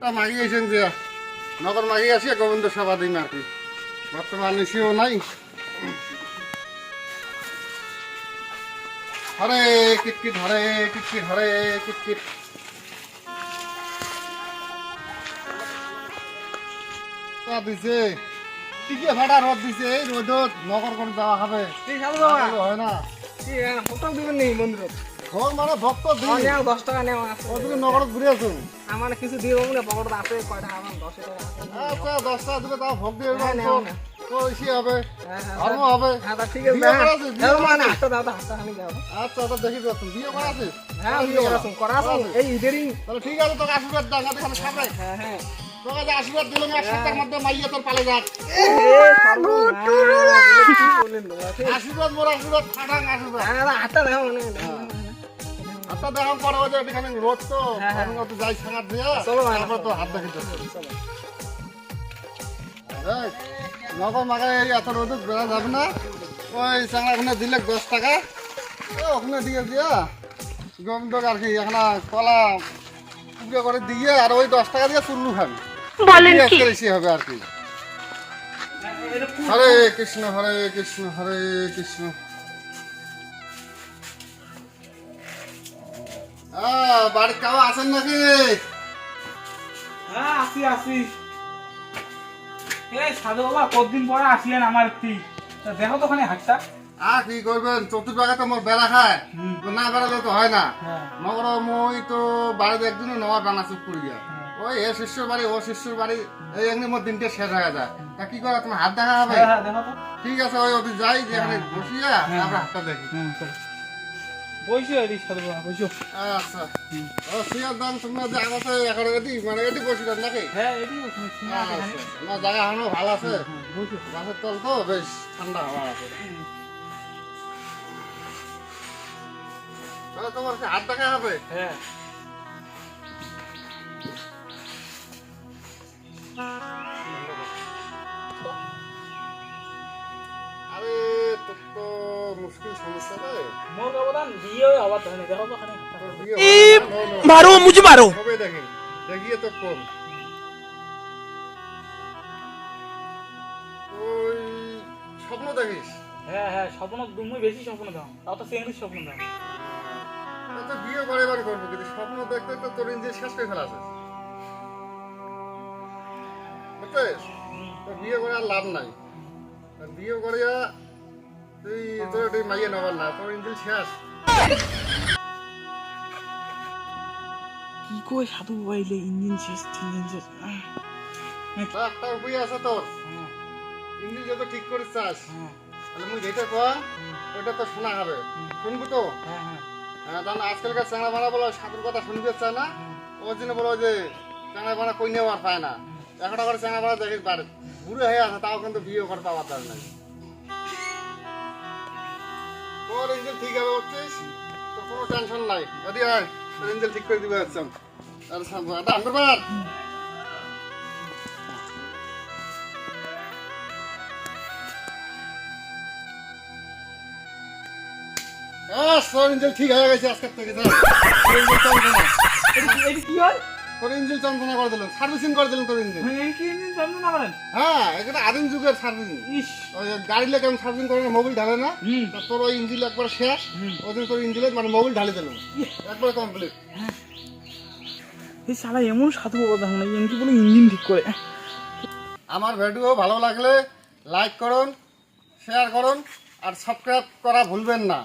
তা মাগিয়েছেন যে নগর মাগিয়ে গোবিন্দ সেবা দিন আর কি। বর্তমানে সেও নাই। হরে কিটকিট হরে কিটকিট হরে কিটকিট। দিছে। টিকে ফাটা রোদ দিছে এই রোদত নগর করে যাওয়া হবে। আছে হয় না। মন্দিরত ঘর মানে ভক্ত নেও দশ টাকা নেও আছে। ও তুমি নগরত ঘুরে আসুন আমার কিছু দিয়ে মনে পকেটে আছে কয় টাকা আমার টাকা দিবে তাও ভোগ দিয়ে হ্যাঁ, দেবেন না। তো ইসি হবে। হ্যাঁ, হ্যাঁ, ধর্ম হবে। হ্যাঁ ঠিক আছে বিয়ে হ্যাঁ করা আছে, বিয়ে হ্যাঁ করা মানে হাতটা দাও হাতটা খানি দাও আচ্ছা তো দেখি বিয়ে করা আছে। হ্যাঁ বিয়ে করা আছে। করা আছে। এই ঈদেরই তাহলে ঠিক আছে তোকে আশীর্বাদ দাও সামনে হ্যাঁ হ্যাঁ তোকে যে আশীর্বাদ দিলাম এক সপ্তাহের মধ্যে মাইয়া তোর পালে যাক। আশীর্বাদ মোর আশীর্বাদ ফাটাং আশীর্বাদ হাতটা দাও মানে আচ্ছা দেখাম পরে ওই যে এখানে রোদ তো। হ্যাঁ, হ্যাঁ। আমি তো যাই সাঙাত দিয়ে চলো, তারপর তো হাত দেখি নগর মাগায় এই এত রোদ বেড়া যাবে না। ওই চাংলা ওখানে দিলে দশ টাকা। ওখানে দিয়ে দিয়া গোবিন্দ আর কি এখানে কলা পুজো করে দিয়ে আর ওই দশ টাকা দিয়ে চুল্লু খাবি। হবে আর কি। হরে কৃষ্ণ হরে কৃষ্ণ হরে কৃষ্ণ। বাড়ির কাউ আছেন নাকি? হ্যাঁ আসি আসি এই সাধু বাবা কতদিন পরে আসলেন আমার একটি? দেখো তো ওখানে হাটটা আর কি করবেন? চতুর্পাকে তো মোর বেড়া খায়। না বেড়ালে তো হয় না। হ্যাঁ। মগর মই তো বাড়িতে একদিনও নেওয়া টানা চুপ করি গিয়া হ্যাঁ। ওই এ শিষ্যর বাড়ি ও শিষ্যর বাড়ি এই মোর দিনটা শেষ হয়ে যায়। তা কি করে তোমার হাত দেখা হবে? হ্যাঁ হ্যাঁ ঠিক আছে ওই অতি যাই যে এখানে বসিয়া। তারপর হাতটা দেখি। বইসো বইসো আচ্ছা। ও সিয়ার দাম তোমরা যে মানে নাকি? হ্যাঁ। আচ্ছা, না জায়গা ভালো আছে। হ্যাঁ, বইসো গাছের তল তো বেশ ঠান্ডা হাওয়া আছে। তাহলে তোমার হাত দেখা হবে? হ্যাঁ। মারো মুঝে মারো দেখিয়ে তো কম। ওই স্বপ্ন দেখিস হ্যাঁ হ্যাঁ স্বপ্ন তুমি বেশি স্বপ্ন দাও তাও তো চেঙ্গিস স্বপ্ন দাও তো বিয়ে করে এবার করব কিন্তু স্বপ্ন দেখতে তো তোর ইঞ্জিন শেষ করে ফেলা আছে। বুঝছিস তো বিয়ে করে আর লাভ নাই। বিয়ে তুই তোর তুই মাইয়ে নেবার না তোর ইঞ্জিন শেষ। কি কই সাধু বাবা এলে ইঞ্জিন শেষ ইঞ্জিন শেষ। আহ, তা একটা উপায় আছে তোর। হ্যাঁ, ইঞ্জিন যত ঠিক করিস চাস হ্যাঁ, তাহলে মুই যেটা কয় ওইটা তো শোনা হবে। শুনব তো? হ্যাঁ, হ্যাঁ, হ্যাঁ কারণ আজকালকার চাঙা বানা বলো সাধুর কথা শুনতে চায় না? ওর জন্য বলো যে কই নেওয়ার পায় না। একটা করে দেখিস পারে বুড়ো হয়ে আছে তাও কিন্তু বিয়ে করে পাওয়ার নাই। ইঞ্জিন ঠিক হবে বুঝছিস তোর কোনো টেনশন নাই। যদি আয় ইঞ্জিন ঠিক করে দিবে একদম আর সামনে আহ, তোর ইঞ্জিন ঠিক হয়ে গেছে আজকের থেকে কি হয়? তোর ইঞ্জিন চঞ্চনা করে দিলেন সার্ভিসিং করে দিলেন তোর ইঞ্জিন। হ্যাঁ, ইঞ্জিন যন্ত্রণা করেন? হ্যাঁ এটা আদিম যুগের সার্ভিসিং। ওই গাড়ি লেগে কেমন সার্ভিসিং করে না মোবিল ঢালে না। তোর ওই ইঞ্জিন একবার শেষ হুম। ওদের তোর ইঞ্জিনের মানে মোবিল ঢালে দিলাম একবার কমপ্লিট এই শালা এমন সাধু দেখো না এমনি বলে ইঞ্জিন ঠিক করে। আমার ভিডিও ভালো লাগলে লাইক করুন শেয়ার করুন আর সাবস্ক্রাইব করা ভুলবেন না।